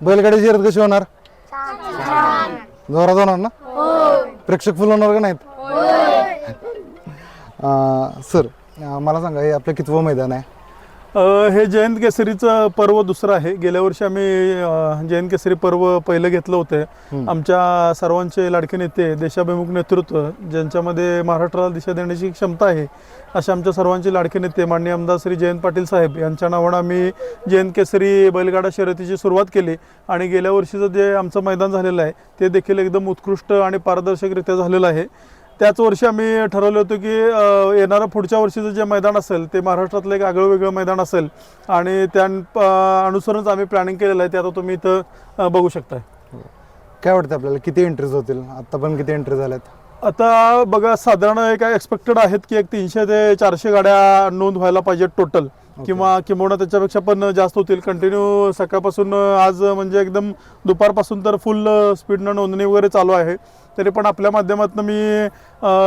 बैलगाडी शर्यत कशी होणार? जोरात होणार ना? प्रेक्षक फुल होणार का नाहीत? सर मला सांगा हे आपलं कितवं मैदान आहे? हे जयंत केसरीचं पर्व दुसरं आहे. गेल्या वर्षी आम्ही जयंत केसरी पर्व पहिलं घेतलं होतं. आमच्या सर्वांचे लाडके नेते देशाभिमुख नेतृत्व ज्यांच्यामध्ये महाराष्ट्राला दिशा देण्याची क्षमता आहे अशा आमच्या सर्वांचे लाडके नेते माननीय आमदार श्री जयंत पाटील साहेब यांच्या नावानं आम्ही जयंत केसरी बैलगाडा शर्यतीची सुरुवात केली. आणि गेल्या वर्षीचं जे आमचं मैदान झालेलं आहे ते देखील एकदम उत्कृष्ट आणि पारदर्शकरित्या झालेलं आहे. त्याच वर्षी आम्ही ठरवलं होतं की येणारं पुढच्या वर्षीचं जे मैदान असेल ते महाराष्ट्रातलं एक आगळं वेगळं मैदान असेल आणि त्या अनुसरूनच आम्ही प्लॅनिंग केलेलं आहे ते आता तुम्ही इथं बघू शकताय. काय वाटतं आपल्याला? किती एंट्रीज होतील? आता पण किती एंट्री झाल्यात? आता बघा साधारण एक एक्सपेक्टेड आहेत की एक तीनशे ते चारशे गाड्या नोंद व्हायला पाहिजेत टोटल किंवा किंवा त्याच्यापेक्षा पण जास्त होतील. कंटिन्यू सकाळपासून आज म्हणजे एकदम दुपारपासून तर फुल स्पीडनं नोंदणी वगैरे चालू आहे. तरी पण आपल्या माध्यमातून मी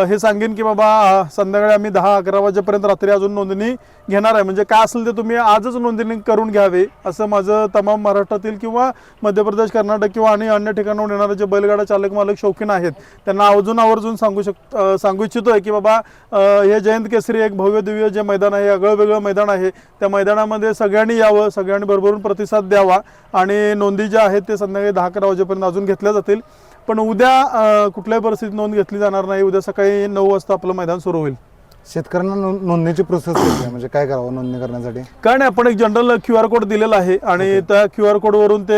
हे सांगेन की बाबा संध्याकाळी आम्ही दहा अकरा वाजेपर्यंत रात्री अजून नोंदणी घेणार आहे. म्हणजे काय असेल ते तुम्ही आजच नोंदणी करून घ्यावे असं माझं तमाम महाराष्ट्रातील किंवा मध्य प्रदेश कर्नाटक किंवा आणि अन्य ठिकाणाहून येणारे जे बैलगाडा चालक मालक शौकीन आहेत त्यांना आवर्जून आवर्जून सांगू शक सांगू सांगू इच्छितोय की बाबा हे जयंत केसरी एक भव्य दिव्य जे मैदान आहे आगळं वेगळं मैदान आहे त्या मैदानामध्ये सगळ्यांनी यावं सगळ्यांनी भरभरून प्रतिसाद द्यावा आणि नोंदी ज्या आहेत ते संध्याकाळी दहा अकरा वाजेपर्यंत अजून घेतल्या जातील. पण उद्या कुठल्याही परिस्थितीत नोंद घेतली जाणार नाही. उद्या सकाळी नऊ वाजता आपलं मैदान सुरू होईल. शेतकऱ्यांना नोंदणीची प्रोसेस कशी आहे. म्हणजे काय करावं नोंदणी करण्यासाठी? काय नाही आपण एक जनरल क्यू आर कोड दिलेला आहे आणि त्या क्यू आर कोडवरून ते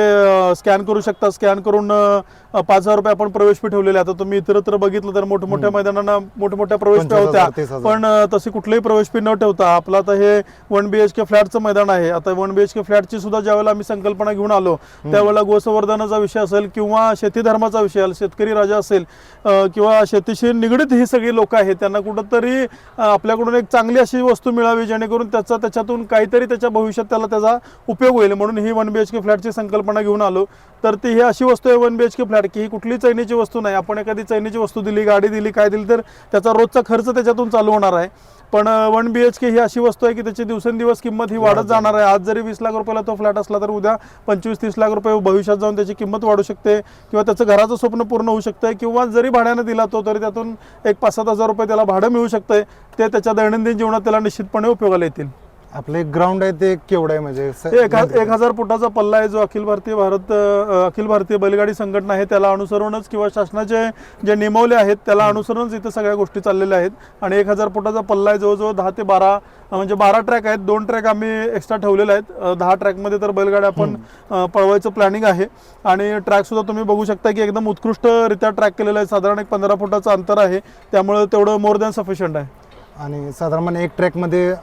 स्कॅन करू शकता. स्कॅन करून अ, पाच हजार रुपये आपण प्रवेश फी ठेवलेले. आता तुम्ही इतरत्र बघितलं तर मोठमोठ्या मैदानांना मोठमोठ्या प्रवेश फी 25,000, होत्या. 30,000. पण अ, तशी कुठलीही प्रवेश फी न ठेवता आपलं आता हे वन बी एच के फ्लॅटचं मैदान आहे. आता वन बी एच के फ्लॅटची सुद्धा ज्यावेळेला आम्ही संकल्पना घेऊन आलो त्यावेळेला गोसंवर्धनाचा विषय असेल किंवा शेती धर्माचा विषय असेल शेतकरी राजा असेल अ, किंवा शेतीशी निगडीत ही सगळी लोक आहेत त्यांना कुठंतरी आपल्याकडून एक चांगली अशी वस्तू मिळावी जेणेकरून त्याचा त्याच्यातून काहीतरी त्याच्या भविष्यात त्याला त्याचा उपयोग होईल. म्हणून ही वन बी एच के फ्लॅटची संकल्पना घेऊन आलो. तर ती ही अशी वस्तू आहे one B H K flat की ही कुठली चैनीची वस्तू नाही. आपण एखादी चैनीची वस्तू दिली गाडी दिली काय दिली तर त्याचा रोजचा खर्च त्याच्यातून चालू होणार आहे. पण वन बी एच के ही अशी वस्तू आहे की त्याची दिवसेंदिवस किंमत ही वाढत जाणार आहे. आज जरी वीस लाख रुपयाला तो फ्लॅट असला तर उद्या पंचवीस तीस लाख रुपये भविष्यात जाऊन त्याची किंमत वाढू शकते किंवा त्याचं घराचं स्वप्न पूर्ण होऊ शकतं किंवा जरी भाड्यानं दिला तो तरी त्यातून एक पाच सात हजार रुपये त्याला भाडं मिळू शकतंय. ते त्याच्या दैनंदिन जीवनात त्याला निश्चितपणे उपयोगाला येतील. आपलं एक ग्राउंड आहे ते केवढं आहे म्हणजे स- ते एक एक हजार फुटाचा पल्ला आहे जो अखिल भारतीय भारत अ, अखिल भारतीय बैलगाडी संघटना आहे त्याला अनुसरूनच किंवा शासनाचे जे नियमावले आहेत त्याला अनुसरूनच इथं सगळ्या गोष्टी चाललेल्या आहेत. आणि एक हजार फुटाचा पल्ला आहे जवळजवळ दहा ते बारा अ, म्हणजे बारा ट्रॅक आहेत. दोन ट्रॅक आम्ही एक्स्ट्रा ठेवलेले आहेत. अ, दहा ट्रॅकमध्ये तर बैलगाड्या आपण अ, पळवायचं प्लॅनिंग आहे. आणि ट्रॅक सुद्धा तुम्ही बघू शकता की एकदम उत्कृष्टरित्या ट्रॅक केलेला आहे. साधारण एक पंधरा फुटाचं अंतर आहे. त्यामुळे तेवढं मोर दॅन सफिशियंट आहे. आणि साधारणपणे एक ट्रॅकमध्ये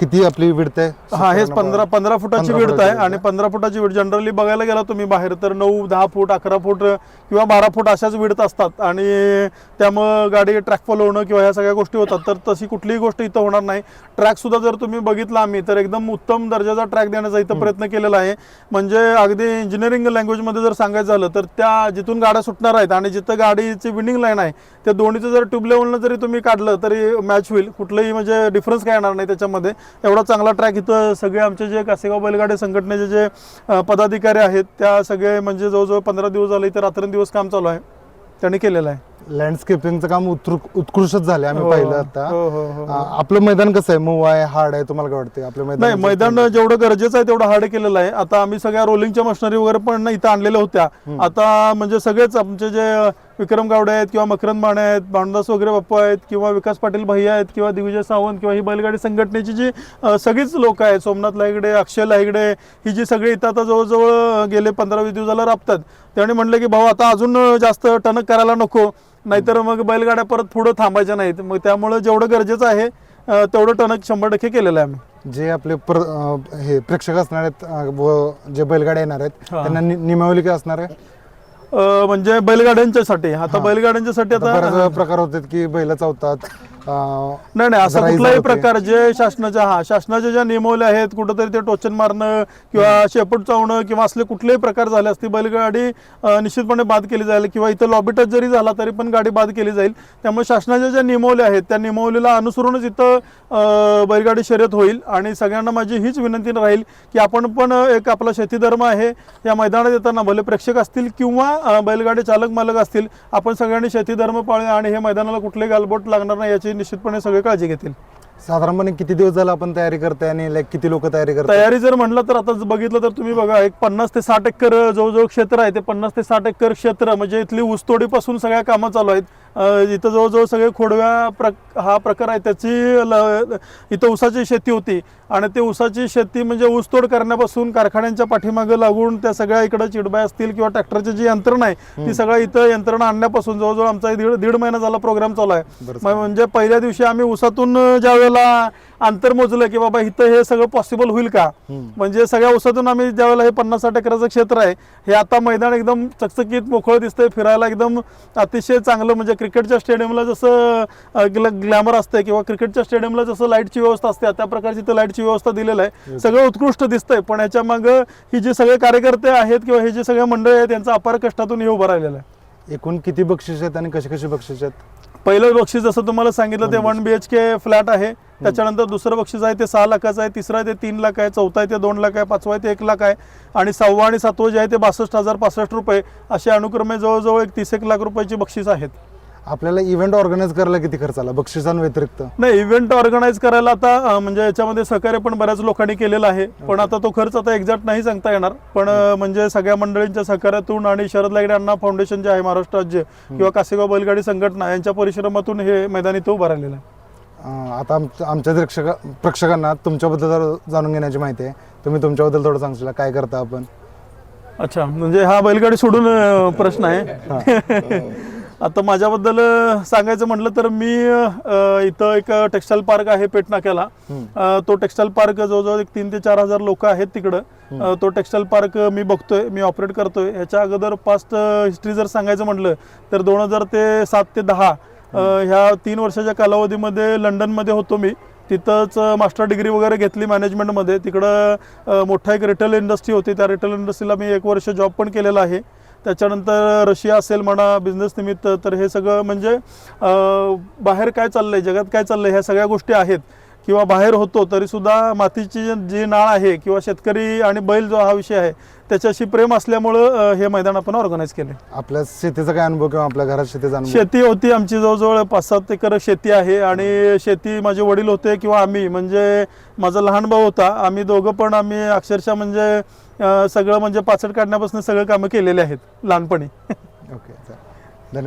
किती आपली विडत आहे? हा हेच पंधरा पंधरा फुटाची 15 विडत आहे आणि पंधरा फुटाची विड जनरली बघायला गेला तुम्ही बाहेर तर नऊ दहा फूट अकरा फूट किंवा बारा फूट अशाच विडत असतात. आणि त्यामुळं गाडी ट्रॅक फॉलो होणं किंवा ह्या सगळ्या गोष्टी होतात तर तशी कुठलीही गोष्ट इथं होणार नाही. ट्रॅक सुद्धा जर तुम्ही बघितला आम्ही तर एकदम उत्तम दर्जाचा ट्रॅक देण्याचा इथं प्रयत्न केलेला आहे. म्हणजे अगदी इंजिनिअरिंग लँग्वेजमध्ये जर सांगायचं झालं तर त्या जिथून गाड्या सुटणार आहेत आणि जिथं गाडीची विनिंग लाईन आहे त्या दोन्हीचं जर ट्यूब लेवलनं जरी तुम्ही काढलं तरी मॅच होईल. कुठलंही म्हणजे डिफरन्स काय येणार नाही त्याच्यामध्ये. एवढा चांगला ट्रॅक इथं सगळे आमचे जे कासेगाव बैलगाडी संघटनेचे जे पदाधिकारी आहेत त्या सगळे म्हणजे जवळजवळ पंधरा दिवस झाले इथं रात्रंदिवस काम चालू आहे. त्यांनी केलेलं आहे. लँडस्केपिंगचं काम उत्कृ- उत्कृष्टच झाले आम्ही हो, पाहिलं आता. हो, हो, आपलं मैदान कसं आहे? मूव आहे हार्ड आहे तुम्हाला काय वाटते आपलं मैदान नाही मैदान जेवढं गरजेचं आहे तेवढं हार्ड केलेलं आहे. आता आम्ही सगळ्या रोलिंगच्या मशिनरी वगैरे पण इथं आणलेल्या होत्या. आता म्हणजे सगळेच आमचे जे विक्रम गावडे आहेत किंवा मकरंद माने आहेत भांडदास वगैरे बाप्पा आहेत किंवा विकास पाटील भैया आहेत किंवा दिग्विजय सावंत किंवा ही बैलगाडी संघटनेची जी सगळीच लोक आहेत सोमनाथ लाईगडे अक्षय लाईगडे ही जी सगळी इथं आता जवळजवळ गेले पंधरा वीस दिवसाला राबतात. त्याने म्हणलं की भाऊ आता अजून जास्त टणक करायला नको. नाहीतर मग बैलगाड्या परत पुढं थांबायच्या नाहीत. मग त्यामुळे जेवढं गरजेचं आहे तेवढं टणक शंभर टक्के केलेलं आहे आम्ही. जे आपले प्र अं, हे प्रेक्षक असणार आहेत अं, व जे बैलगाड्या येणार आहेत हा. त्यांना नि- नियमावली काय असणार आहे? अ, म्हणजे बैलगाड्यांच्यासाठी. आता बैलगाड्यांच्यासाठी आता आता प्रकार होतात की बैल चावतात. नाही नाही असा कुठलाही. प्रकार जे शासनाच्या हा शासनाच्या ज्या नियमावल्या आहेत कुठंतरी ते टोचन मारणं किंवा शेपट चावणं किंवा असले कुठलेही प्रकार झाले असते बैलगाडी निश्चितपणे बाद केली जाईल किंवा इथं लॉबी टच जरी झाला तरी पण गाडी बाद केली जाईल. त्यामुळे शासनाच्या ज्या नियमावल्या आहेत त्या नियमावलीला अनुसरूनच इथं बैलगाडी शर्यत होईल. आणि सगळ्यांना माझी हीच विनंती राहील की आपण पण एक आपला शेती धर्म आहे. या मैदानात येताना भले प्रेक्षक असतील किंवा बैलगाडी चालक मालक असतील आपण सगळ्यांनी शेती धर्म पाळूया आणि हे मैदानाला कुठले गालबोट लागणार नाही याची निश्चितपणे सगळे काळजी घेतील. साधारणपणे किती दिवस झाला आपण तयारी करताय आणि लाईक किती लोक तयारी करताय? तयारी जर म्हटलं तर आता बघितलं तर तुम्ही बघा एक पन्नास ते साठ एकर जवळजवळ क्षेत्र आहे ते पन्नास ते साठ एकर क्षेत्र म्हणजे इथली ऊसतोडीपासून सगळ्या कामं चालू आहेत. इथं जवळजवळ सगळे खोडव्या प्र हा प्रकार आहे त्याची ल- इथं ऊसाची शेती होती. आणि ते ऊसाची शेती म्हणजे ऊसतोड करण्यापासून कारखान्यांच्या पाठीमागे लागून त्या सगळ्या इकडं चिडबाय असतील किंवा ट्रॅक्टरची जी यंत्रणा आहे ती सगळं इथं यंत्रणा आणण्यापासून जवळजवळ आमचा दीड दीड महिना झाला प्रोग्राम चालू आहे. म्हणजे पहिल्या दिवशी आम्ही ऊसातून ज्या वेळेला अंतर मोजलं की बाबा इथं हे सगळं पॉसिबल होईल का. म्हणजे सगळ्या ऊसातून आम्ही ज्यावेळेला हे पन्नास साठ एकराचं क्षेत्र आहे हे आता मैदान एकदम चकचकीत मोकळं दिसतंय फिरायला एकदम अतिशय चांगलं म्हणजे क्रिकेटच्या स्टेडियमला जसं ग्लॅमर असते किंवा क्रिकेटच्या स्टेडियमला जसं लाईटची व्यवस्था असते त्या प्रकारची इथं लाईटची व्यवस्था दिलेलं आहे. सगळं उत्कृष्ट दिसतंय पण याच्या मागं ही जे सगळे कार्यकर्ते आहेत किंवा हे जे सगळे मंडळी आहेत त्यांचा अपार कष्टातून हे उभं राहिलेलं आहे. एकूण किती बक्षीस आहेत आणि कशी कशी बक्षीस आहेत? पहिलं बक्षीस जसं तुम्हाला सांगितलं ते one B H K flat आहे. त्याच्यानंतर दुसरं बक्षीस आहे ते सहा लाखाचं आहे तिसरं आहे ते तीन लाख आहे चौथा आहे ते दोन लाख आहे पाचवा आहे ते एक लाख आहे. आणि सहावा आणि सातवं जे आहे ते बासष्ट हजार पासष्ट रुपये असे अनुक्रमे जवळजवळ एक तीस एक लाख रुपयाची बक्षीस आहेत. आपल्याला इव्हेंट ऑर्गनाईज करायला किती खर्च आला बक्षिसांव्यतिरिक्त? नाही इव्हेंट ऑर्गनाईज करायला आता म्हणजे याच्यामध्ये सहकार्य पण बऱ्याच लोकांनी केलेलं आहे. पण आता तो खर्च आता एक्झॅक्ट नाही सांगता येणार. पण म्हणजे सगळ्या मंडळींच्या सहकार्यातून आणि शरद लागडे अण्णा फाउंडेशन जे आहे महाराष्ट्र राज्य किंवा कासेगाव बैलगाडी संघटना यांच्या परिश्रमातून हे मैदान इथं उभं राहिलेलं आहे. आता आमच्या आमच्या प्रेक्षका प्रेक्षकांना तुमच्याबद्दल जर जाणून घेण्याची माहिती आहे. तुम्ही तुमच्याबद्दल थोडं सांगशील काय करता आपण? अच्छा म्हणजे हा बैलगाडी सोडून अं, प्रश्न आहे. आता माझ्याबद्दल अं, सांगायचं म्हटलं तर मी अं, इथं एक टेक्स्टाईल पार्क आहे पेट नाक्याला अं, तो टेक्स्टाईल पार्क जवळजवळ एक तीन ते चार हजार लोक आहेत तिकडं. अं, तो टेक्स्टाईल पार्क मी बघतोय मी ऑपरेट करतोय. ह्याच्या अगोदर पास्ट हिस्ट्री जर सांगायचं म्हटलं तर दोन हजार ते सात ते दहा ह्या तीन वर्षाच्या कालावधीमध्ये लंडनमध्ये होतो मी. तिथंच मास्टर डिग्री वगैरे घेतली मॅनेजमेंटमध्ये. तिकडं मोठा एक रिटेल इंडस्ट्री होती. त्या रिटेल इंडस्ट्रीला मी एक वर्ष जॉब पण केलेला आहे. त्याच्यानंतर रशिया असेल म्हणा बिझनेस निमित्त तर हे सगळं म्हणजे बाहेर काय चाललंय जगात काय चाललंय ह्या सगळ्या गोष्टी आहेत. किंवा बाहेर होतो तरी सुद्धा मातीची जी- नाळ आहे किंवा शेतकरी आणि बैल जो हा विषय आहे त्याच्याशी प्रेम असल्यामुळं हे मैदान आपण ऑर्गनाईज केले आपल्या शेतीचा काय अनुभव किंवा आपल्या घरात शेतीचा अनुभव? शेती होती आमची जवळजवळ पाच सात एकर शेती आहे आणि शेती माझे वडील होते किंवा आम्ही म्हणजे माझा लहान भाऊ होता. आम्ही दोघं पण आम्ही अक्षरशः म्हणजे सगळं म्हणजे पाचट काढण्यापासून सगळं कामं केलेले आहेत लहानपणी. ओके.